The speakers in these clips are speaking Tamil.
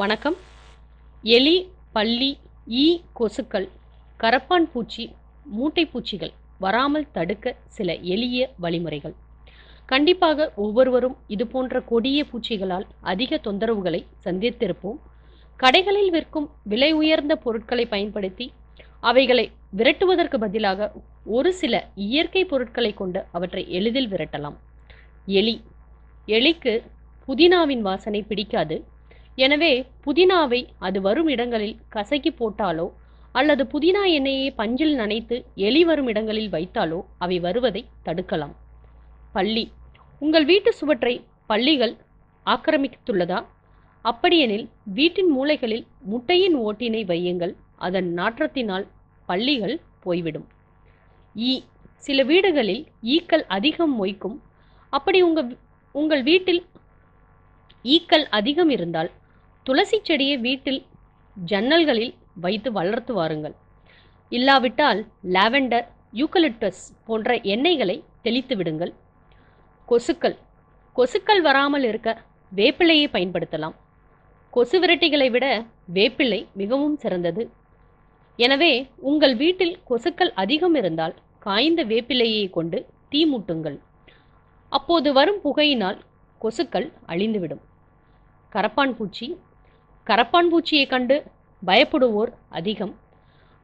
வணக்கம். எலி பள்ளி ஈ கொசுக்கள் கரப்பான் பூச்சி மூட்டை பூச்சிகள் வராமல் தடுக்க சில எளிய வழிமுறைகள். கண்டிப்பாக ஒவ்வொருவரும் இது போன்ற கொடிய பூச்சிகளால் அதிக தொந்தரவுகளை சந்தித்திருப்போம். கடைகளில் விற்கும் விலை உயர்ந்த பொருட்களை பயன்படுத்தி அவைகளை விரட்டுவதற்கு பதிலாக ஒரு சில இயற்கை பொருட்களை கொண்டு அவற்றை எளிதில் விரட்டலாம். எலி. எலிக்கு புதினாவின் வாசனை பிடிக்காது. எனவே புதினாவை அது வரும் இடங்களில் கசக்கி போட்டாலோ அல்லது புதினா எண்ணெயை பஞ்சில் நனைத்து எலி வரும் இடங்களில் வைத்தாலோ அவை வருவதை தடுக்கலாம். பள்ளி. உங்கள் வீட்டு சுவற்றை பள்ளிகள் ஆக்கிரமித்துள்ளதா? அப்படியெனில் வீட்டின் மூலைகளில் முட்டையின் ஓட்டினை வையுங்கள். அதன் நாற்றத்தினால் பள்ளிகள் போய்விடும். ஈ. சில வீடுகளில் ஈக்கள் அதிகம் மொய்க்கும். அப்படி உங்கள் உங்கள் வீட்டில் ஈக்கள் அதிகம் இருந்தால் துளசி செடியை வீட்டில் ஜன்னல்களில் வைத்து வளர்த்து வாருங்கள். இல்லாவிட்டால் லாவெண்டர் யூக்கலிப்டஸ் போன்ற எண்ணெய்களை தெளித்து விடுங்கள். கொசுக்கள். கொசுக்கள் வராமல் இருக்க வேப்பிலையை பயன்படுத்தலாம். கொசு விரட்டிகளை விட வேப்பிலை மிகவும் சிறந்தது. எனவே உங்கள் வீட்டில் கொசுக்கள் அதிகம் இருந்தால் காய்ந்த வேப்பிலையை கொண்டு தீ மூட்டுங்கள். அப்போது வரும் புகையினால் கொசுக்கள் அழிந்துவிடும். கரப்பான் பூச்சி கரப்பான் பூச்சியை கண்டு பயப்படுவோர் அதிகம்.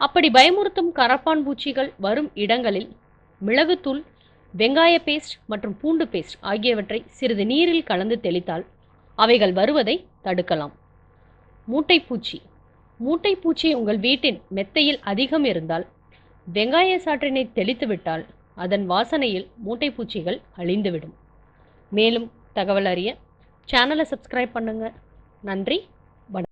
அப்படி பயமுறுத்தும் கரப்பான் பூச்சிகள் வரும் இடங்களில் மிளகுத்தூள் வெங்காய பேஸ்ட் மற்றும் பூண்டு பேஸ்ட் ஆகியவற்றை சிறிது நீரில் கலந்து தெளித்தால் அவைகள் வருவதை தடுக்கலாம். மூட்டைப்பூச்சி. மூட்டைப்பூச்சி உங்கள் வீட்டின் மெத்தையில் அதிகம் இருந்தால் வெங்காய சாற்றினை தெளித்துவிட்டால் அதன் வாசனையில் மூட்டைப்பூச்சிகள் அழிந்துவிடும். மேலும் தகவல் அறிய சேனலை சப்ஸ்கிரைப் பண்ணுங்கள் நன்றி.